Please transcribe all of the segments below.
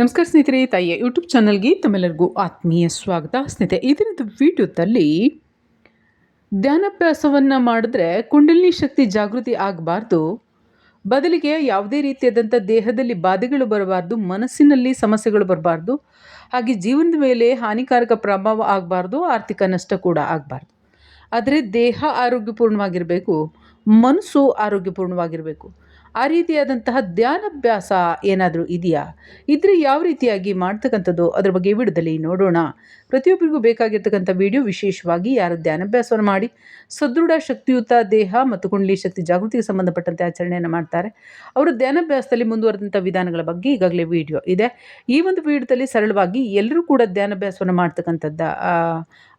ನಮಸ್ಕಾರ ಸ್ನೇಹಿತರೆ, ತಾಯಿಯ ಯೂಟ್ಯೂಬ್ ಚಾನಲ್ಗೆ ತಮ್ಮೆಲ್ಲರಿಗೂ ಆತ್ಮೀಯ ಸ್ವಾಗತ. ಸ್ನೇಹಿತರೆ, ಈ ದಿನದ ವಿಡಿಯೋದಲ್ಲಿ ಧ್ಯಾನಾಭ್ಯಾಸವನ್ನು ಮಾಡಿದ್ರೆ ಕುಂಡಲಿನಿ ಶಕ್ತಿ ಜಾಗೃತಿ ಆಗಬಾರ್ದು. ಬದಲಿಗೆ ಯಾವುದೇ ರೀತಿಯಾದಂಥ ದೇಹದಲ್ಲಿ ಬಾಧೆಗಳು ಬರಬಾರ್ದು, ಮನಸ್ಸಿನಲ್ಲಿ ಸಮಸ್ಯೆಗಳು ಬರಬಾರ್ದು, ಹಾಗೆ ಜೀವನದ ಮೇಲೆ ಹಾನಿಕಾರಕ ಪ್ರಭಾವ ಆಗಬಾರ್ದು, ಆರ್ಥಿಕ ನಷ್ಟ ಕೂಡ ಆಗಬಾರ್ದು. ಆದರೆ ದೇಹ ಆರೋಗ್ಯಪೂರ್ಣವಾಗಿರಬೇಕು, ಮನಸ್ಸು ಆರೋಗ್ಯಪೂರ್ಣವಾಗಿರಬೇಕು. ಆ ರೀತಿಯಾದಂತಹ ಧ್ಯಾನಭ್ಯಾಸ ಏನಾದರೂ ಇದೆಯಾ? ಇದ್ರೆ ಯಾವ ರೀತಿಯಾಗಿ ಮಾಡ್ತಕ್ಕಂಥದ್ದು? ಅದ್ರ ಬಗ್ಗೆ ವಿಡಿಯೋದಲ್ಲಿ ನೋಡೋಣ. ಪ್ರತಿಯೊಬ್ಬರಿಗೂ ಬೇಕಾಗಿರ್ತಕ್ಕಂಥ ವಿಡಿಯೋ ವಿಶೇಷವಾಗಿ ಯಾರು ಧ್ಯಾನಾಭ್ಯಾಸವನ್ನು ಮಾಡಿ, ಸದೃಢ, ಶಕ್ತಿಯುತ ದೇಹ ಮತ್ತು ಕುಂಡಲಿ ಶಕ್ತಿ ಜಾಗೃತಿಗೆ ಸಂಬಂಧಪಟ್ಟಂತೆ ಆಚರಣೆಯನ್ನು ಮಾಡ್ತಾರೆ. ಅವರು ಧ್ಯಾನಭ್ಯಾಸದಲ್ಲಿ ಮುಂದುವರೆದಂಥ ವಿಧಾನಗಳ ಬಗ್ಗೆ ಈಗಾಗಲೇ ವಿಡಿಯೋ ಇದೆ. ಈ ಒಂದು ವಿಡಿಯೋದಲ್ಲಿ ಸರಳವಾಗಿ ಎಲ್ಲರೂ ಕೂಡ ಧ್ಯಾನಾಭ್ಯಾಸವನ್ನು ಮಾಡ್ತಕ್ಕಂಥದ್ದು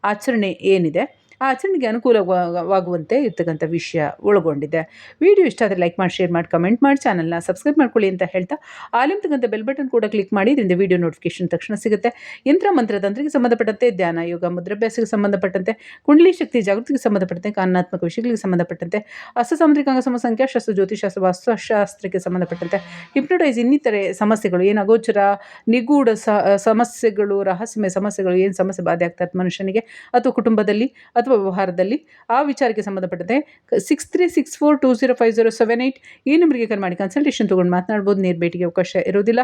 ಆಚರಣೆ ಏನಿದೆ? ಆಚರಣೆಗೆ ಅನುಕೂಲವಾಗುವಂತೆ ಇರ್ತಕ್ಕಂಥ ವಿಷಯ ಒಳಗೊಂಡಿದೆ. ವಿಡಿಯೋ ಇಷ್ಟ ಆದರೆ ಲೈಕ್ ಮಾಡಿ, ಶೇರ್ ಮಾಡಿ, ಕಮೆಂಟ್ ಮಾಡಿ, ಚಾನಲ್ನ ಸಬ್ಸ್ಕ್ರೈಬ್ ಮಾಡ್ಕೊಳ್ಳಿ ಅಂತ ಹೇಳ್ತಾ ಆಲಿಂತಕ್ಕಂಥ ಬೆಲ್ ಬಟನ್ ಕೂಡ ಕ್ಲಿಕ್ ಮಾಡಿ ಇದರಿಂದ ವಿಡಿಯೋ ನೋಟಿಫಿಕೇಶನ್ ತಕ್ಷಣ ಸಿಗುತ್ತೆ. ಯಂತ್ರ ಮಂತ್ರತಂತ್ರಕ್ಕೆ ಸಂಬಂಧಪಟ್ಟಂತೆ ಧ್ಯಾನ, ಯೋಗ ಮುದ್ರಾಭ್ಯಾಸಕ್ಕೆ ಸಂಬಂಧಪಟ್ಟಂತೆ, ಕುಂಡಲಿ ಶಕ್ತಿ ಜಾಗೃತಿಗೆ ಸಂಬಂಧಪಟ್ಟಂತೆ, ಕಾನೂನಾತ್ಮಕ ವಿಷಯಗಳಿಗೆ ಸಂಬಂಧಪಟ್ಟಂತೆ ಅಸ್ತ ಸಾಮುದ್ರಿಕ ಅಂಗಸಮ ಸಂಖ್ಯಾಶಾಸ್ತ್ರ ಜ್ಯೋತಿಷಾಸ್ತ್ರ ವಾಸ್ತುಶಾಸ್ತ್ರಕ್ಕೆ ಸಂಬಂಧಪಟ್ಟಂತೆ ಹಿಪ್ನೋಟೈಸ್ ಇನ್ನಿತರೆ ಸಮಸ್ಯೆಗಳು, ಏನು ಅಗೋಚರ, ನಿಗೂಢ ಸಮಸ್ಯೆಗಳು, ರಹಸ್ಯಮಯ ಸಮಸ್ಯೆಗಳು, ಏನು ಸಮಸ್ಯೆ ಬಾಧೆ ಆಗ್ತದೆ ಮನುಷ್ಯನಿಗೆ ಅಥವಾ ಕುಟುಂಬದಲ್ಲಿ ಅಥವಾ ವ್ಯವಹಾರದಲ್ಲಿ ಆ ವಿಚಾರಕ್ಕೆ ಸಂಬಂಧಪಟ್ಟಂತೆ six three six four two zero five zero seven eight ಈ ನಂಬರಿಗೆ ಕರೆ ಮಾಡಿ ಕನ್ಸಲ್ಟೇಷನ್ ತೊಗೊಂಡು ಮಾತನಾಡ್ಬೋದು. ನೇರ ಭೇಟಿಗೆ ಅವಕಾಶ ಇರೋದಿಲ್ಲ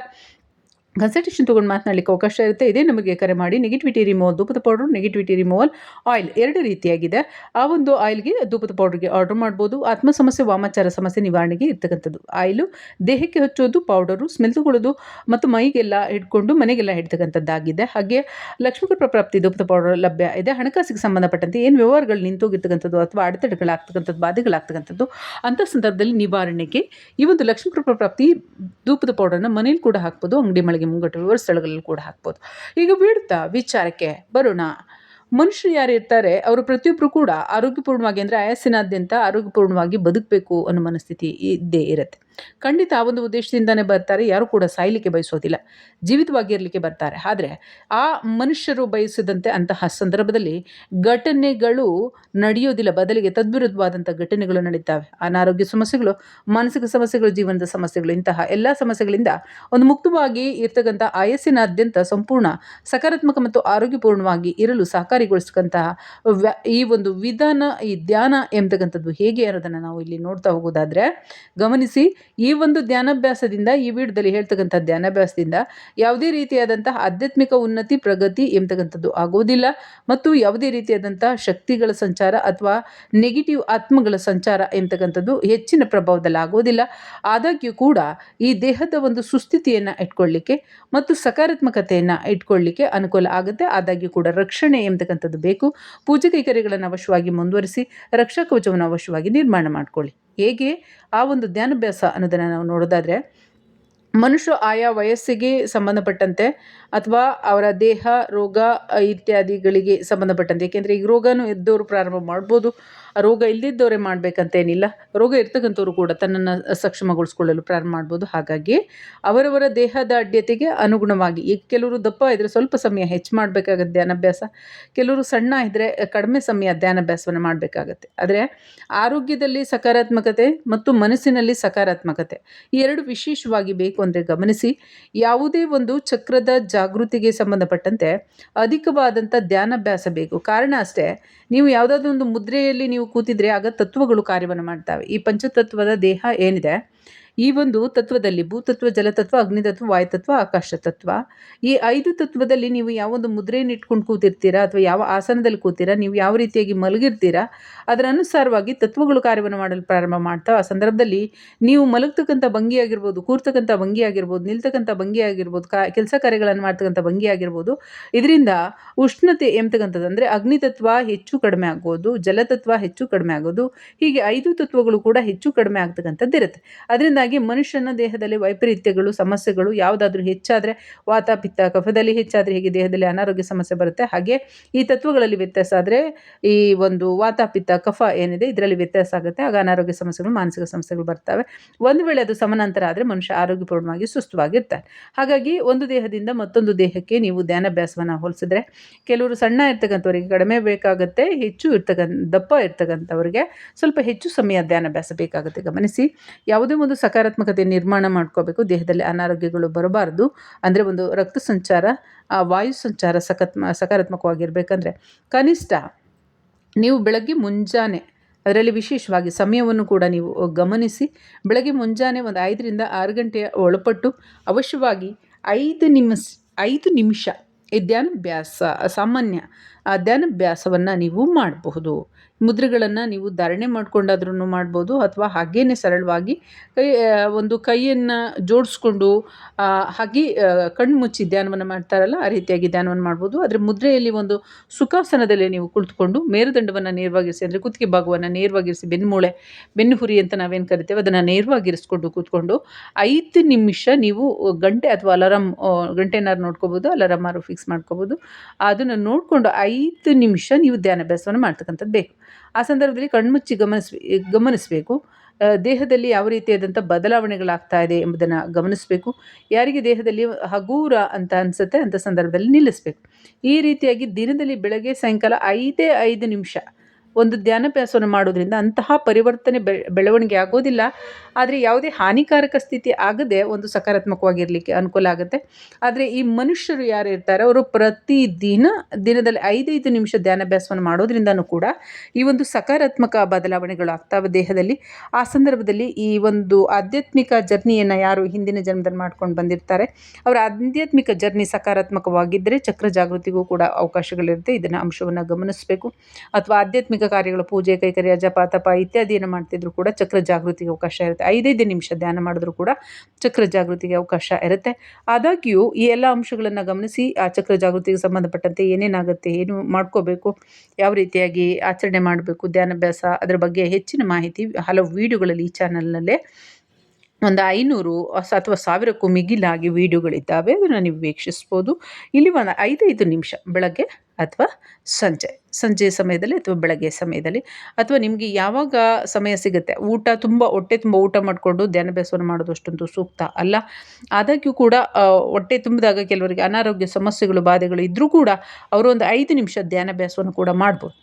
ಕನ್ಸಲ್ಟೇಷನ್ ತೊಗೊಂಡು ಮಾತನಾಡಲಿಕ್ಕೆ ಅವಕಾಶ ಇರುತ್ತೆ. ಇದೇ ನಮಗೆ ಕರೆ ಮಾಡಿ ನೆಗೆಟಿವಿಟಿ ರಿಮೂವಲ್ ಧೂಪದ ಪೌಡರ್ ನೆಗೆಟಿವಿಟಿ ರಿಮೂವಲ್ ಆಯಿಲ್ ಎರಡು ರೀತಿಯಾಗಿದೆ. ಆ ಒಂದು ಆಯಿಲ್ಗೆ ಧೂಪದ ಪೌಡ್ರಿಗೆ ಆರ್ಡರ್ ಮಾಡ್ಬೋದು. ಆತ್ಮ ಸಮಸ್ಯೆ, ವಾಮಾಚಾರ ಸಮಸ್ಯೆ ನಿವಾರಣೆಗೆ ಇರ್ತಕ್ಕಂಥದ್ದು. ಆಯಿಲು ದೇಹಕ್ಕೆ ಹಚ್ಚೋದು ಪೌಡರು ಸ್ಮೆಲ್ ತಗೊಳ್ಳೋದು ಮತ್ತು ಮೈಗೆಲ್ಲ ಹಿಡ್ಕೊಂಡು ಮನೆಗೆಲ್ಲ ಹಿಡ್ತಕ್ಕಂಥದ್ದಾಗಿದೆ. ಹಾಗೆ ಲಕ್ಷ್ಮೀಕೃಪ ಪ್ರಾಪ್ತಿ, ಧೂಪದ ಪೌಡರ್ ಲಭ್ಯ ಇದೆ. ಹಣಕಾಸಿಗೆ ಸಂಬಂಧಪಟ್ಟಂತೆ ಏನು ವ್ಯವಹಾರಗಳು ನಿಂತೋಗಿರ್ತಕ್ಕಂಥದ್ದು ಅಥವಾ ಅಡೆತಡೆಗಳಾಗ್ತಕ್ಕಂಥದ್ದು ಬಾಧೆಗಳಾಗ್ತಕ್ಕಂಥದ್ದು ಅಂಥ ಸಂದರ್ಭದಲ್ಲಿ ನಿವಾರಣೆಗೆ ಈ ಒಂದು ಲಕ್ಷ್ಮೀಕೃಪ ಪ್ರಾಪ್ತಿ, ಧೂಪದ ಪೌಡರ್ನ ಮನೇಲಿ ಕೂಡ ಹಾಕ್ಬೋದು. ಅಂಗಡಿ ಮಳಿಗೆ ವ್ಯವಹಾರ ಸ್ಥಳಗಳಲ್ಲಿ ಕೂಡ ಹಾಕ್ಬೋದು. ಈಗ ಬಿಡ್ತಾ ವಿಚಾರಕ್ಕೆ ಬರೋಣ. ಮನುಷ್ಯರು ಯಾರು ಇರ್ತಾರೆ, ಅವರು ಪ್ರತಿಯೊಬ್ಬರು ಕೂಡ ಆರೋಗ್ಯಪೂರ್ಣವಾಗಿ ಅಂದರೆ ಆಯಸ್ಸಿನಾದ್ಯಂತ ಆರೋಗ್ಯಪೂರ್ಣವಾಗಿ ಬದುಕಬೇಕು ಅನ್ನೋ ಮನಸ್ಥಿತಿ ಇದ್ದೇ ಇರುತ್ತೆ. ಖಂಡಿತ ಆ ಒಂದು ಉದ್ದೇಶದಿಂದನೇ ಬರ್ತಾರೆ. ಯಾರು ಕೂಡ ಸಾಯಲಿಕ್ಕೆ ಬಯಸೋದಿಲ್ಲ. ಜೀವಿತವಾಗಿರಲಿಕ್ಕೆ ಬರ್ತಾರೆ. ಆದರೆ ಆ ಮನುಷ್ಯರು ಬಯಸಿದಂತೆ ಅಂತಹ ಸಂದರ್ಭದಲ್ಲಿ ಘಟನೆಗಳು ನಡೆಯೋದಿಲ್ಲ. ಬದಲಿಗೆ ತದ್ವಿರುದ್ಧವಾದಂಥ ಘಟನೆಗಳು ನಡೀತಾವೆ. ಅನಾರೋಗ್ಯ ಸಮಸ್ಯೆಗಳು, ಮಾನಸಿಕ ಸಮಸ್ಯೆಗಳು, ಜೀವನದ ಸಮಸ್ಯೆಗಳು, ಇಂತಹ ಎಲ್ಲ ಸಮಸ್ಯೆಗಳಿಂದ ಒಂದು ಮುಕ್ತವಾಗಿ ಇರ್ತಕ್ಕಂಥ ಆಯಸ್ಸಿನಾದ್ಯಂತ ಸಂಪೂರ್ಣ ಸಕಾರಾತ್ಮಕ ಮತ್ತು ಆರೋಗ್ಯಪೂರ್ಣವಾಗಿ ಇರಲು ಸಹಕಾರಿಗೊಳಿಸ್ತಕ್ಕಂತಹ ಈ ಒಂದು ವಿಧಾನ, ಈ ಧ್ಯಾನ ಎಂಬತಕ್ಕಂಥದ್ದು ಹೇಗೆ ಅನ್ನೋದನ್ನು ನಾವು ಇಲ್ಲಿ ನೋಡ್ತಾ ಹೋಗೋದಾದರೆ ಗಮನಿಸಿ. ಈ ಒಂದು ಧ್ಯಾನಾಭ್ಯಾಸದಿಂದ, ಈ ವಿಡಿಯೋದಲ್ಲಿ ಹೇಳ್ತಕ್ಕಂಥ ಧ್ಯಾನಾಭ್ಯಾಸದಿಂದ ಯಾವುದೇ ರೀತಿಯಾದಂತಹ ಆಧ್ಯಾತ್ಮಿಕ ಉನ್ನತಿ, ಪ್ರಗತಿ ಎಂಬತಕ್ಕಂಥದ್ದು ಆಗೋದಿಲ್ಲ ಮತ್ತು ಯಾವುದೇ ರೀತಿಯಾದಂತಹ ಶಕ್ತಿಗಳ ಸಂಚಾರ ಅಥವಾ ನೆಗೆಟಿವ್ ಆತ್ಮಗಳ ಸಂಚಾರ ಎಂಬತಕ್ಕಂಥದ್ದು ಹೆಚ್ಚಿನ ಪ್ರಭಾವದಲ್ಲಿ ಆಗೋದಿಲ್ಲ ಆದಾಗ್ಯೂ ಕೂಡ ಈ ದೇಹದ ಒಂದು ಸುಸ್ಥಿತಿಯನ್ನು ಇಟ್ಕೊಳ್ಳಿಕ್ಕೆ ಮತ್ತು ಸಕಾರಾತ್ಮಕತೆಯನ್ನು ಇಟ್ಕೊಳ್ಳಿಕ್ಕೆ ಅನುಕೂಲ ಆಗುತ್ತೆ. ಆದಾಗ್ಯೂ ಕೂಡ ರಕ್ಷಣೆ ಎಂಬತಕ್ಕಂಥದ್ದು ಬೇಕು. ಪೂಜೆ ಕೈಕರ್ಯಗಳನ್ನು ಅವಶ್ಯವಾಗಿ ಮುಂದುವರಿಸಿ, ರಕ್ಷಾ ಕವಚವನ್ನು ಅವಶ್ಯವಾಗಿ ನಿರ್ಮಾಣ ಮಾಡ್ಕೊಳ್ಳಿ. ಹೇಗೆ ಆ ಒಂದು ಧ್ಯಾನಾಭ್ಯಾಸ ಅನ್ನೋದನ್ನು ನಾವು ನೋಡೋದಾದರೆ, ಮನುಷ್ಯ ಆಯಾ ವಯಸ್ಸಿಗೆ ಸಂಬಂಧಪಟ್ಟಂತೆ ಅಥವಾ ಅವರ ದೇಹ, ರೋಗ ಇತ್ಯಾದಿಗಳಿಗೆ ಸಂಬಂಧಪಟ್ಟಂತೆ. ಏಕೆಂದರೆ ಈಗ ರೋಗನೂ ಇದ್ದವರು ಪ್ರಾರಂಭ ಮಾಡ್ಬೋದು. ರೋಗ ಇಲ್ಲದಿದ್ದವರೇ ಮಾಡಬೇಕಂತೇನಿಲ್ಲ. ರೋಗ ಇರ್ತಕ್ಕಂಥವ್ರು ಕೂಡ ತನ್ನನ್ನು ಸಕ್ಷಮಗೊಳಿಸ್ಕೊಳ್ಳಲು ಪ್ರಾರಂಭ ಮಾಡ್ಬೋದು. ಹಾಗಾಗಿ ಅವರವರ ದೇಹದ ಅಡ್ಯತೆಗೆ ಅನುಗುಣವಾಗಿ, ಈಗ ಕೆಲವರು ದಪ್ಪ ಇದ್ದರೆ ಸ್ವಲ್ಪ ಸಮಯ ಹೆಚ್ಚು ಮಾಡಬೇಕಾಗುತ್ತೆ ಧ್ಯಾನಾಭ್ಯಾಸ. ಕೆಲವರು ಸಣ್ಣ ಇದ್ದರೆ ಕಡಿಮೆ ಸಮಯ ಧ್ಯಾನಾಭ್ಯಾಸವನ್ನು ಮಾಡಬೇಕಾಗತ್ತೆ. ಆದರೆ ಆರೋಗ್ಯದಲ್ಲಿ ಸಕಾರಾತ್ಮಕತೆ ಮತ್ತು ಮನಸ್ಸಿನಲ್ಲಿ ಸಕಾರಾತ್ಮಕತೆ ಈ ಎರಡು ವಿಶೇಷವಾಗಿ ಬೇಕು ಅಂದರೆ ಗಮನಿಸಿ, ಯಾವುದೇ ಒಂದು ಚಕ್ರದ ಜಾಗೃತಿಗೆ ಸಂಬಂಧಪಟ್ಟಂತೆ ಅಧಿಕವಾದಂಥ ಧ್ಯಾನಾಭ್ಯಾಸ ಬೇಕು. ಕಾರಣ ಅಷ್ಟೇ, ನೀವು ಯಾವುದಾದ್ರೂ ಒಂದು ಮುದ್ರೆಯಲ್ಲಿ ನೀವು ಕೂತಿದ್ರೆ ಆಗ ತತ್ವಗಳು ಕಾರ್ಯವನ್ನು ಮಾಡ್ತವೆ. ಈ ಪಂಚತತ್ವದ ದೇಹ ಏನಿದೆ? ಈ ಒಂದು ತತ್ವದಲ್ಲಿ ಭೂತತ್ವ ಜಲತತ್ವ ಅಗ್ನಿತತ್ವ ವಾಯುತತ್ವ ಆಕಾಶ ತತ್ವ, ಈ ಐದು ತತ್ವದಲ್ಲಿ ನೀವು ಯಾವೊಂದು ಮುದ್ರೆಯನ್ನು ಇಟ್ಕೊಂಡು ಕೂತಿರ್ತೀರಾ ಅಥವಾ ಯಾವ ಆಸನದಲ್ಲಿ ಕೂತೀರಾ, ನೀವು ಯಾವ ರೀತಿಯಾಗಿ ಮಲಗಿರ್ತೀರಾ, ಅದರ ಅನುಸಾರವಾಗಿ ತತ್ವಗಳು ಕಾರ್ಯವನ್ನು ಮಾಡಲು ಪ್ರಾರಂಭ ಮಾಡ್ತಾವೆ ಆ ಸಂದರ್ಭದಲ್ಲಿ ನೀವು ಮಲಗ್ತಕ್ಕಂಥ ಭಂಗಿ ಆಗಿರ್ಬೋದು, ಕೂರ್ತಕ್ಕಂಥ ಭಂಗಿ ಆಗಿರ್ಬೋದು, ನಿಲ್ತಕ್ಕಂಥ ಭಂಗಿ ಆಗಿರ್ಬೋದು, ಕಾ, ಕೆಲಸ ಕಾರ್ಯಗಳನ್ನು ಮಾಡ್ತಕ್ಕಂಥ ಭಂಗಿ ಆಗಿರ್ಬೋದು, ಇದರಿಂದ ಉಷ್ಣತೆ ಎಂಬತಕ್ಕಂಥದ್ದು ಅಂದರೆ ಅಗ್ನಿತತ್ವ ಹೆಚ್ಚು ಕಡಿಮೆ ಆಗೋದು ಜಲತತ್ವ ಹೆಚ್ಚು ಕಡಿಮೆ ಆಗೋದು, ಹೀಗೆ ಐದು ತತ್ವಗಳು ಕೂಡ ಹೆಚ್ಚು ಕಡಿಮೆ ಆಗ್ತಕ್ಕಂಥದ್ದು ಇರುತ್ತೆ ಅದರಿಂದಾಗಿ ಮನುಷ್ಯನ ದೇಹದಲ್ಲಿ ವೈಪರೀತ್ಯಗಳು, ಸಮಸ್ಯೆಗಳು ಯಾವುದಾದ್ರೂ ಹೆಚ್ಚಾದರೆ ವಾತ, ಪಿತ್ತ, ಕಫದಲ್ಲಿ ಹೆಚ್ಚಾದರೆ ಹೇಗೆ ದೇಹದಲ್ಲಿ ಅನಾರೋಗ್ಯ ಸಮಸ್ಯೆ ಬರುತ್ತೆ? ಹಾಗೆ ಈ ತತ್ವಗಳಲ್ಲಿ ವ್ಯತ್ಯಾಸ ಆದರೆ ಈ ಒಂದು ವಾತ, ಪಿತ್ತ, ಕಫ ಏನಿದೆ ಇದರಲ್ಲಿ ವ್ಯತ್ಯಾಸ ಆಗುತ್ತೆ. ಆಗ ಅನಾರೋಗ್ಯ ಸಮಸ್ಯೆಗಳು, ಮಾನಸಿಕ ಸಮಸ್ಯೆಗಳು ಬರ್ತವೆ. ಒಂದು ವೇಳೆ ಅದು ಸಮಾನಾಂತರ ಆದರೆ ಮನುಷ್ಯ ಆರೋಗ್ಯಪೂರ್ಣವಾಗಿ ಸುಸ್ಥವಾಗಿರ್ತಾರೆ ಹಾಗಾಗಿ ಒಂದು ದೇಹದಿಂದ ಮತ್ತೊಂದು ದೇಹಕ್ಕೆ ನೀವು ಧ್ಯಾನಾಭ್ಯಾಸವನ್ನು ಹೋಲಿಸಿದ್ರೆ ಕೆಲವರು ಸಣ್ಣ ಇರ್ತಕ್ಕಂಥವರಿಗೆ ಕಡಿಮೆ ಬೇಕಾಗುತ್ತೆ, ಹೆಚ್ಚು ಇರ್ತಕ್ಕಂಥ ದಪ್ಪ ಇರ್ತಕ್ಕಂಥವ್ರಿಗೆ ಸ್ವಲ್ಪ ಹೆಚ್ಚು ಸಮಯ ಧ್ಯಾನಾಭ್ಯಾಸ ಬೇಕಾಗುತ್ತೆ. ಗಮನಿಸಿ, ಯಾವುದೇ ಒಂದು ಸಕಾರಾತ್ಮಕ ಸಕಾರಾತ್ಮಕತೆ ನಿರ್ಮಾಣ ಮಾಡ್ಕೋಬೇಕು, ದೇಹದಲ್ಲಿ ಅನಾರೋಗ್ಯಗಳು ಬರಬಾರ್ದು. ಅಂದರೆ ಒಂದು ರಕ್ತ ಸಂಚಾರ ವಾಯು ಸಂಚಾರ ಸಕತ್ಮ ಸಕಾರಾತ್ಮಕವಾಗಿರಬೇಕಂದ್ರೆ ಕನಿಷ್ಠ ನೀವು ಬೆಳಗ್ಗೆ ಮುಂಜಾನೆ ಅದರಲ್ಲಿ ವಿಶೇಷವಾಗಿ ಸಮಯವನ್ನು ಕೂಡ ನೀವು ಗಮನಿಸಿ, ಬೆಳಗ್ಗೆ ಮುಂಜಾನೆ ಒಂದು ಐದರಿಂದ ಆರು ಗಂಟೆಯ ಒಳಪಟ್ಟು ಅವಶ್ಯವಾಗಿ ಐದು ನಿಮಿಷ ಐದು ನಿಮಿಷ ಈ ಧ್ಯಾನಭ್ಯಾಸ, ಸಾಮಾನ್ಯ ಆ ಧ್ಯಾನಾಭ್ಯಾಸವನ್ನು ನೀವು ಮಾಡಬಹುದು. ಮುದ್ರೆಗಳನ್ನು ನೀವು ಧಾರಣೆ ಮಾಡ್ಕೊಂಡಾದ್ರೂ ಮಾಡ್ಬೋದು ಅಥವಾ ಹಾಗೇ ಸರಳವಾಗಿ ಕೈ ಒಂದು ಕೈಯನ್ನು ಜೋಡಿಸ್ಕೊಂಡು ಹಾಗೆ ಕಣ್ಣು ಮುಚ್ಚಿ ಧ್ಯಾನವನ್ನು ಮಾಡ್ತಾರಲ್ಲ, ಆ ರೀತಿಯಾಗಿ ಧ್ಯಾನವನ್ನು ಮಾಡ್ಬೋದು. ಆದರೆ ಮುದ್ರೆಯಲ್ಲಿ ಒಂದು ಸುಖಾಸನದಲ್ಲಿ ನೀವು ಕುಳಿತುಕೊಂಡು ಮೇರುದಂಡವನ್ನು ನೇರವಾಗಿರಿಸಿ, ಅಂದರೆ ಕುತ್ತಿಗೆ ಭಾಗವನ್ನು ನೇರವಾಗಿರಿಸಿ ಬೆನ್ನುಮೂಳೆ ಬೆನ್ನು ಹುರಿ ಅಂತ ನಾವೇನು ಕರಿತೇವೆ, ಅದನ್ನು ನೇರವಾಗಿರಿಸ್ಕೊಂಡು ಕೂತ್ಕೊಂಡು ಐದು ನಿಮಿಷ ನೀವು ಗಂಟೆ ಅಥವಾ ಅಲಾರಾಮ್ ಗಂಟೆನಾರು ನೋಡ್ಕೋಬೋದು ಅಲಾರಾಮಾರು ಫಿಕ್ಸ್ ಮಾಡ್ಕೋಬೋದು. ಅದನ್ನು ನೋಡಿಕೊಂಡು ಐದು ನಿಮಿಷ ನೀವು ಧ್ಯಾನಾಭ್ಯಾಸವನ್ನು ಮಾಡ್ತಕ್ಕಂಥದ್ದು ಬೇಕು. ಆ ಸಂದರ್ಭದಲ್ಲಿ ಕಣ್ಮುಚ್ಚಿ ಗಮನಿಸ್ ಗಮನಿಸಬೇಕು. ದೇಹದಲ್ಲಿ ಯಾವ ರೀತಿಯಾದಂಥ ಬದಲಾವಣೆಗಳಾಗ್ತಾ ಇದೆ ಎಂಬುದನ್ನು ಗಮನಿಸಬೇಕು. ಯಾರಿಗೆ ದೇಹದಲ್ಲಿ ಹಗೂರ ಅಂತ ಅನಿಸುತ್ತೆ ಅಂಥ ಸಂದರ್ಭದಲ್ಲಿ ನಿಲ್ಲಿಸಬೇಕು. ಈ ರೀತಿಯಾಗಿ ದಿನದಲ್ಲಿ ಬೆಳಗ್ಗೆ ಸಾಯಂಕಾಲ ಐದೇ ಐದು ನಿಮಿಷ ಒಂದು ಧ್ಯಾನಾಭ್ಯಾಸವನ್ನು ಮಾಡೋದ್ರಿಂದ ಅಂತಹ ಪರಿವರ್ತನೆ ಬೆಳವಣಿಗೆ ಆಗೋದಿಲ್ಲ. ಆದರೆ ಯಾವುದೇ ಹಾನಿಕಾರಕ ಸ್ಥಿತಿ ಆಗದೆ ಒಂದು ಸಕಾರಾತ್ಮಕವಾಗಿರಲಿಕ್ಕೆ ಅನುಕೂಲ ಆಗುತ್ತೆ. ಆದರೆ ಈ ಮನುಷ್ಯರು ಯಾರು ಇರ್ತಾರೆ, ಅವರು ಪ್ರತಿದಿನ ದಿನದಲ್ಲಿ ಐದೈದು ನಿಮಿಷ ಧ್ಯಾನಾಭ್ಯಾಸವನ್ನು ಮಾಡೋದ್ರಿಂದನೂ ಕೂಡ ಈ ಒಂದು ಸಕಾರಾತ್ಮಕ ಬದಲಾವಣೆಗಳು ಆಗ್ತಾವೆ ದೇಹದಲ್ಲಿ. ಆ ಸಂದರ್ಭದಲ್ಲಿ ಈ ಒಂದು ಆಧ್ಯಾತ್ಮಿಕ ಜರ್ನಿಯನ್ನು ಯಾರು ಹಿಂದಿನ ಜನ್ಮದಲ್ಲಿ ಮಾಡ್ಕೊಂಡು ಬಂದಿರ್ತಾರೆ, ಅವರ ಆಧ್ಯಾತ್ಮಿಕ ಜರ್ನಿ ಸಕಾರಾತ್ಮಕವಾಗಿದ್ದರೆ ಚಕ್ರ ಜಾಗೃತಿಗೂ ಕೂಡ ಅವಕಾಶಗಳಿರುತ್ತೆ. ಇದನ್ನು ಅಂಶವನ್ನು ಗಮನಿಸಬೇಕು. ಅಥವಾ ಆಧ್ಯಾತ್ಮಿಕ ಕಾರ್ಯಗಳು ಪೂಜೆ, ಕೈಕರ್ಯ, ಜಪ, ತಪ ಇತ್ಯಾದಿಯನ್ನು ಮಾಡ್ತಿದ್ರು ಕೂಡ ಚಕ್ರ ಜಾಗೃತಿಗೆ ಅವಕಾಶ ಇರುತ್ತೆ. ಐದೈದು ನಿಮಿಷ ಧ್ಯಾನ ಮಾಡಿದ್ರು ಕೂಡ ಚಕ್ರ ಜಾಗೃತಿಗೆ ಅವಕಾಶ ಇರುತ್ತೆ. ಆದಾಗ್ಯೂ ಈ ಎಲ್ಲ ಅಂಶಗಳನ್ನು ಗಮನಿಸಿ ಆ ಚಕ್ರ ಜಾಗೃತಿಗೆ ಸಂಬಂಧಪಟ್ಟಂತೆ ಏನೇನಾಗುತ್ತೆ, ಏನು ಮಾಡ್ಕೋಬೇಕು, ಯಾವ ರೀತಿಯಾಗಿ ಆಚರಣೆ ಮಾಡಬೇಕು ಧ್ಯಾನಾಭ್ಯಾಸ ಅದರ ಬಗ್ಗೆ ಹೆಚ್ಚಿನ ಮಾಹಿತಿ ಹಲವು ವಿಡಿಯೋಗಳಲ್ಲಿ ಈ ಚಾನಲ್ನಲ್ಲೇ ಒಂದು ಐನೂರು ಅಥವಾ ಸಾವಿರಕ್ಕೂ ಮಿಗಿಲಾಗಿ ವೀಡಿಯೋಗಳಿದ್ದಾವೆ, ಅದನ್ನು ನೀವು ವೀಕ್ಷಿಸ್ಬೋದು. ಇಲ್ಲಿ ಒಂದು ಐದೈದು ನಿಮಿಷ, ಬೆಳಗ್ಗೆ ಅಥವಾ ಸಂಜೆ. ಸಂಜೆ ಸಮಯದಲ್ಲಿ ಅಥವಾ ಬೆಳಗ್ಗೆ ಸಮಯದಲ್ಲಿ ಅಥವಾ ನಿಮಗೆ ಯಾವಾಗ ಸಮಯ ಸಿಗುತ್ತೆ? ಊಟ ತುಂಬ, ಹೊಟ್ಟೆ ತುಂಬ ಊಟ ಮಾಡಿಕೊಂಡು ಧ್ಯಾನಭ್ಯಾಸವನ್ನು ಅಷ್ಟೊಂದು ಸೂಕ್ತ ಅಲ್ಲ. ಆದಾಗ್ಯೂ ಕೂಡ ಹೊಟ್ಟೆ ತುಂಬಿದಾಗ ಕೆಲವರಿಗೆ ಅನಾರೋಗ್ಯ ಸಮಸ್ಯೆಗಳು, ಬಾಧೆಗಳು ಇದ್ದರೂ ಕೂಡ ಅವರು ಒಂದು ಐದು ನಿಮಿಷ ಧ್ಯಾನಾಭ್ಯಾಸವನ್ನು ಕೂಡ ಮಾಡ್ಬೋದು.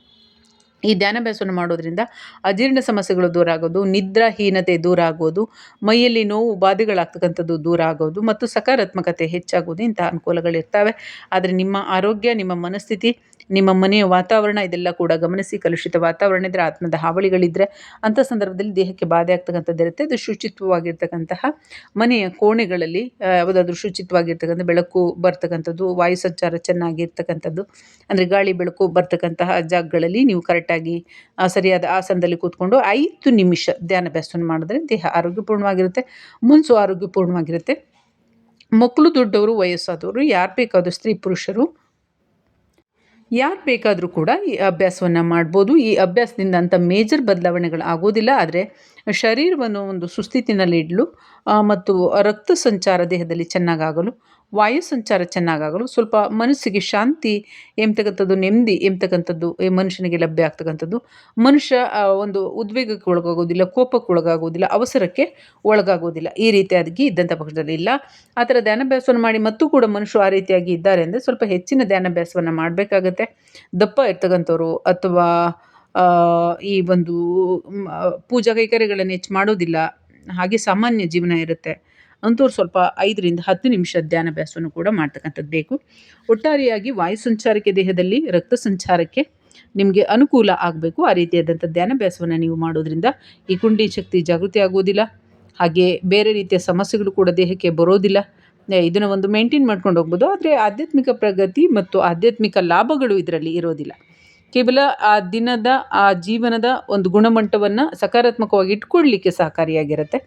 ಈ ಧ್ಯಾನಾಭ್ಯಾಸವನ್ನು ಮಾಡೋದ್ರಿಂದ ಅಜೀರ್ಣ ಸಮಸ್ಯೆಗಳು ದೂರ ಆಗೋದು, ನಿದ್ರಾಹೀನತೆ ದೂರ ಆಗೋದು, ಮೈಯಲ್ಲಿ ನೋವು, ಬಾಧೆಗಳಾಗ್ತಕ್ಕಂಥದ್ದು ದೂರ ಆಗೋದು ಮತ್ತು ಸಕಾರಾತ್ಮಕತೆ ಹೆಚ್ಚಾಗೋದು ಇಂಥ ಅನುಕೂಲಗಳಿರ್ತವೆ ಆದರೆ ನಿಮ್ಮ ಆರೋಗ್ಯ, ನಿಮ್ಮ ಮನಸ್ಥಿತಿ ನಿಮ್ಮ ಮನೆಯ ವಾತಾವರಣ ಇದೆಲ್ಲ ಕೂಡ ಗಮನಿಸಿ, ಕಲುಷಿತ ವಾತಾವರಣ ಇದ್ದರೆ ಆತ್ಮದ ಹಾವಳಿಗಳಿದ್ದರೆ ಅಂಥ ಸಂದರ್ಭದಲ್ಲಿ ದೇಹಕ್ಕೆ ಬಾಧೆ ಆಗ್ತಕ್ಕಂಥದ್ದು ಇರುತ್ತೆ. ಅದು ಶುಚಿತ್ವವಾಗಿರ್ತಕ್ಕಂತಹ ಮನೆಯ ಕೋಣೆಗಳಲ್ಲಿ ಯಾವುದಾದ್ರೂ ಶುಚಿತ್ವವಾಗಿರ್ತಕ್ಕಂಥ ಬೆಳಕು ಬರ್ತಕ್ಕಂಥದ್ದು, ವಾಯು ಸಂಚಾರ ಚೆನ್ನಾಗಿರ್ತಕ್ಕಂಥದ್ದು, ಅಂದರೆ ಗಾಳಿ, ಬೆಳಕು ಬರ್ತಕ್ಕಂತಹ ಜಾಗಗಳಲ್ಲಿ ನೀವು ಕರೆಕ್ಟಾಗಿ ಸರಿಯಾದ ಆಸನದಲ್ಲಿ ಕೂತ್ಕೊಂಡು ಐದು ನಿಮಿಷ ಧ್ಯಾನಾಭ್ಯಾಸವನ್ನು ಮಾಡಿದ್ರೆ ದೇಹ ಆರೋಗ್ಯಪೂರ್ಣವಾಗಿರುತ್ತೆ, ಮುನ್ಸು ಆರೋಗ್ಯಪೂರ್ಣವಾಗಿರುತ್ತೆ. ಮಕ್ಕಳು ದೊಡ್ಡವರು, ವಯಸ್ಸಾದವರು, ಯಾರು ಬೇಕಾದರೂ ಸ್ತ್ರೀ ಪುರುಷರು ಯಾರು ಬೇಕಾದರೂ ಕೂಡ ಈ ಅಭ್ಯಾಸವನ್ನು ಮಾಡ್ಬೋದು. ಈ ಅಭ್ಯಾಸದಿಂದ ಅಂಥ ಮೇಜರ್ ಬದಲಾವಣೆಗಳು ಆಗೋದಿಲ್ಲ. ಆದರೆ ಶರೀರವನ್ನು ಒಂದು ಸುಸ್ಥಿತಿನಲ್ಲಿ ಇಡಲು ಮತ್ತು ರಕ್ತ ಸಂಚಾರ ದೇಹದಲ್ಲಿ ಚೆನ್ನಾಗಾಗಲು ವಾಯು ಸಂಚಾರ ಚೆನ್ನಾಗಾಗಲು ಸ್ವಲ್ಪ ಮನಸ್ಸಿಗೆ ಶಾಂತಿ ಎಂಬತಕ್ಕಂಥದ್ದು ನೆಮ್ಮದಿ ಎಂಬತಕ್ಕಂಥದ್ದು ಮನುಷ್ಯನಿಗೆ ಲಭ್ಯ ಆಗ್ತಕ್ಕಂಥದ್ದು, ಮನುಷ್ಯ ಒಂದು ಉದ್ವೇಗಕ್ಕೆ ಒಳಗಾಗೋದಿಲ್ಲ ಕೋಪಕ್ಕೆ ಒಳಗಾಗೋದಿಲ್ಲ ಅವಸರಕ್ಕೆ ಒಳಗಾಗೋದಿಲ್ಲ ಈ ರೀತಿಯಾಗಿ ಇದ್ದಂಥ ಪಕ್ಷದಲ್ಲಿ ಇಲ್ಲ. ಆ ಥರ ಧ್ಯಾನಾಭ್ಯಾಸವನ್ನು ಮಾಡಿ ಮತ್ತು ಕೂಡ ಮನುಷ್ಯರು ಆ ರೀತಿಯಾಗಿ ಇದ್ದಾರೆ ಅಂದರೆ ಸ್ವಲ್ಪ ಹೆಚ್ಚಿನ ಧ್ಯಾನಾಭ್ಯಾಸವನ್ನು ಮಾಡಬೇಕಾಗತ್ತೆ. ದಪ್ಪ ಇರ್ತಕ್ಕಂಥವ್ರು ಅಥವಾ ಈ ಒಂದು ಪೂಜಾ ಕೈಕರ್ಯಗಳನ್ನು ಹೆಚ್ಚು ಮಾಡೋದಿಲ್ಲ, ಹಾಗೆ ಸಾಮಾನ್ಯ ಜೀವನ ಇರುತ್ತೆ. ಅಂಥವ್ರು ಸ್ವಲ್ಪ ಐದರಿಂದ ಹತ್ತು ನಿಮಿಷ ಧ್ಯಾನಾಭ್ಯಾಸವನ್ನು ಕೂಡ ಮಾಡ್ತಕ್ಕಂಥದ್ದು ಬೇಕು. ಒಟ್ಟಾರೆಯಾಗಿ ವಾಯು ಸಂಚಾರಕ್ಕೆ, ದೇಹದಲ್ಲಿ ರಕ್ತ ಸಂಚಾರಕ್ಕೆ ನಿಮಗೆ ಅನುಕೂಲ ಆಗಬೇಕು. ಆ ರೀತಿಯಾದಂಥ ಧ್ಯಾನಾಭ್ಯಾಸವನ್ನು ನೀವು ಮಾಡೋದ್ರಿಂದ ಈ ಕುಂಡಿ ಶಕ್ತಿ ಜಾಗೃತಿ ಆಗೋದಿಲ್ಲ. ಹಾಗೆ ಬೇರೆ ರೀತಿಯ ಸಮಸ್ಯೆಗಳು ಕೂಡ ದೇಹಕ್ಕೆ ಬರೋದಿಲ್ಲ. ಇದನ್ನು ಒಂದು ಮೇಂಟೈನ್ ಮಾಡ್ಕೊಂಡು ಹೋಗ್ಬೋದು. ಆದರೆ ಆಧ್ಯಾತ್ಮಿಕ ಪ್ರಗತಿ ಮತ್ತು ಆಧ್ಯಾತ್ಮಿಕ ಲಾಭಗಳು ಇದರಲ್ಲಿ ಇರೋದಿಲ್ಲ. ಕೇವಲ ಆ ದಿನದ, ಆ ಜೀವನದ ಒಂದು ಗುಣಮಟ್ಟವನ್ನು ಸಕಾರಾತ್ಮಕವಾಗಿ ಇಟ್ಕೊಳ್ಳಲಿಕ್ಕೆ ಸಹಕಾರಿಯಾಗಿರುತ್ತೆ.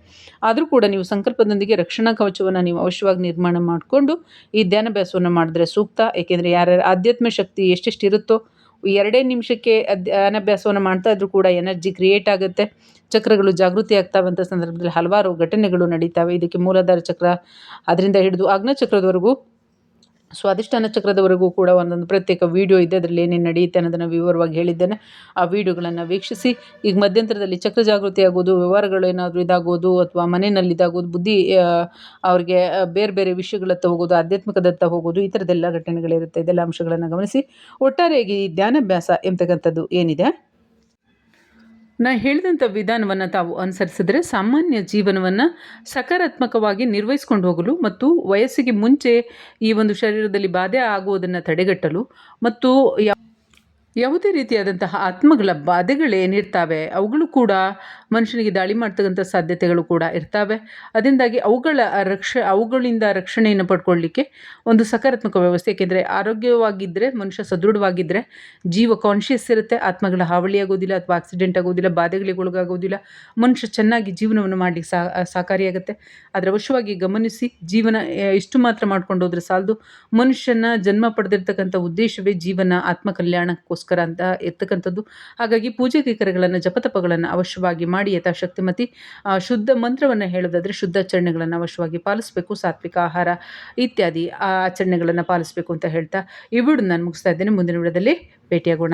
ಆದರೂ ಕೂಡ ನೀವು ಸಂಕಲ್ಪದೊಂದಿಗೆ ರಕ್ಷಣಾ ಕವಚವನ್ನು ನೀವು ಅವಶ್ಯವಾಗಿ ನಿರ್ಮಾಣ ಮಾಡಿಕೊಂಡು ಈ ಧ್ಯಾನಾಭ್ಯಾಸವನ್ನು ಮಾಡಿದ್ರೆ ಸೂಕ್ತ. ಏಕೆಂದರೆ ಯಾರ್ಯಾರ ಆಧ್ಯಾತ್ಮ ಶಕ್ತಿ ಎಷ್ಟೆಷ್ಟಿರುತ್ತೋ ಎರಡೇ ನಿಮಿಷಕ್ಕೆ ಧ್ಯಾನಾಭ್ಯಾಸವನ್ನು ಮಾಡ್ತಾ ಇದ್ರೂ ಕೂಡ ಎನರ್ಜಿ ಕ್ರಿಯೇಟ್ ಆಗುತ್ತೆ. ಚಕ್ರಗಳು ಜಾಗೃತಿ ಆಗ್ತಾವಂಥ ಸಂದರ್ಭದಲ್ಲಿ ಹಲವಾರು ಘಟನೆಗಳು ನಡೀತಾವೆ. ಇದಕ್ಕೆ ಮೂಲಾಧಾರ ಚಕ್ರ, ಅದರಿಂದ ಹಿಡಿದು ಚಕ್ರದವರೆಗೂ ಸ್ವಾದಿಷ್ಠಾನ ಚಕ್ರದವರೆಗೂ ಕೂಡ ಒಂದೊಂದು ಪ್ರತ್ಯೇಕ ವಿಡಿಯೋ ಇದೆ. ಅದರಲ್ಲಿ ಏನೇನು ನಡೆಯುತ್ತೆ ಅನ್ನೋದನ್ನು ವಿವರವಾಗಿ ಹೇಳಿದ್ದೇನೆ. ಆ ವಿಡಿಯೋಗಳನ್ನು ವೀಕ್ಷಿಸಿ. ಈಗ ಮಧ್ಯಂತರದಲ್ಲಿ ಚಕ್ರ ಜಾಗೃತಿ ಆಗೋದು, ವ್ಯವಹಾರಗಳು ಏನಾದರೂ ಇದಾಗೋದು ಅಥವಾ ಮನೆಯಲ್ಲಿ ಇದಾಗೋದು, ಬುದ್ಧಿ ಅವರಿಗೆ ಬೇರೆ ಬೇರೆ ವಿಷಯಗಳತ್ತ ಹೋಗೋದು ಆಧ್ಯಾತ್ಮಿಕದತ್ತ ಹೋಗೋದು, ಈ ಥರದ್ದೆಲ್ಲ ಘಟನೆಗಳಿರುತ್ತೆ. ಇದೆಲ್ಲ ಅಂಶಗಳನ್ನು ಗಮನಿಸಿ. ಒಟ್ಟಾರೆಯಾಗಿ ಧ್ಯಾನಾಭ್ಯಾಸ ಎಂತಕ್ಕಂಥದ್ದು ಏನಿದೆ? ನಾ ಹೇಳಿದಂಥ ವಿಧಾನವನ್ನು ತಾವು ಅನುಸರಿಸಿದ್ರೆ ಸಾಮಾನ್ಯ ಜೀವನವನ್ನು ಸಕಾರಾತ್ಮಕವಾಗಿ ನಿರ್ವಹಿಸ್ಕೊಂಡು ಹೋಗಲು ಮತ್ತು ವಯಸ್ಸಿಗೆ ಮುಂಚೆ ಈ ಒಂದು ಶರೀರದಲ್ಲಿ ಬಾಧೆ ಆಗುವುದನ್ನು ತಡೆಗಟ್ಟಲು ಮತ್ತು ಯಾವುದೇ ರೀತಿಯಾದಂತಹ ಆತ್ಮಗಳ ಬಾಧೆಗಳೇನಿರ್ತಾವೆ ಅವುಗಳು ಕೂಡ ಮನುಷ್ಯನಿಗೆ ದಾಳಿ ಮಾಡ್ತಕ್ಕಂಥ ಸಾಧ್ಯತೆಗಳು ಕೂಡ ಇರ್ತವೆ. ಅದರಿಂದಾಗಿ ಅವುಗಳ ರಕ್ಷ, ಅವುಗಳಿಂದ ರಕ್ಷಣೆಯನ್ನು ಪಡ್ಕೊಳ್ಳಿಕ್ಕೆ ಒಂದು ಸಕಾರಾತ್ಮಕ ವ್ಯವಸ್ಥೆ ಏಕೆಂದರೆ ಆರೋಗ್ಯವಾಗಿದ್ದರೆ ಮನುಷ್ಯ ಸದೃಢವಾಗಿದ್ದರೆ ಜೀವ ಕಾನ್ಷಿಯಸ್ ಇರುತ್ತೆ, ಆತ್ಮಗಳ ಹಾವಳಿ ಆಗೋದಿಲ್ಲ ಅಥವಾ ಆಕ್ಸಿಡೆಂಟ್ ಆಗೋದಿಲ್ಲ, ಬಾಧೆಗಳಿಗೆ ಒಳಗಾಗೋದಿಲ್ಲ, ಮನುಷ್ಯ ಚೆನ್ನಾಗಿ ಜೀವನವನ್ನು ಮಾಡಲಿಕ್ಕೆ ಸಾ, ಸಹಕಾರಿಯಾಗುತ್ತೆ. ಅದರ ಅವಶ್ಯವಾಗಿ ಗಮನಿಸಿ, ಜೀವನ ಇಷ್ಟು ಮಾತ್ರ ಮಾಡ್ಕೊಂಡು ಹೋದರೆ ಸಾಲದು. ಮನುಷ್ಯನ ಜನ್ಮ ಪಡೆದಿರ್ತಕ್ಕಂಥ ಉದ್ದೇಶವೇ ಜೀವನ, ಆತ್ಮಕಲ್ಯಾಣಕ್ಕೋಸ್ಕರ ಅಂತ ಇರ್ತಕ್ಕಂಥದ್ದು. ಹಾಗಾಗಿ ಪೂಜೆ ಕೈಕರ್ಯಗಳನ್ನು ಜಪತಪಗಳನ್ನು ಅವಶ್ಯವಾಗಿ ಮಾಡಿ ಯಥಾಶಕ್ತಿಮತಿ ಆ, ಶುದ್ಧ ಮಂತ್ರವನ್ನು ಹೇಳೋದಾದರೆ ಶುದ್ಧಾಚರಣೆಗಳನ್ನು ಅವಶ್ಯವಾಗಿ ಪಾಲಿಸಬೇಕು ಸಾತ್ವಿಕ ಆಹಾರ ಇತ್ಯಾದಿ ಆಚರಣೆಗಳನ್ನು ಪಾಲಿಸಬೇಕು ಅಂತ ಹೇಳ್ತಾ ಈ ವಿಡಿಯೋ ನಾನು ಮುಗಿಸ್ತಾ ಇದ್ದೇನೆ. ಮುಂದಿನ ವಿಡಿಯೋದಲ್ಲಿ ಭೇಟಿಯಾಗೋಣ.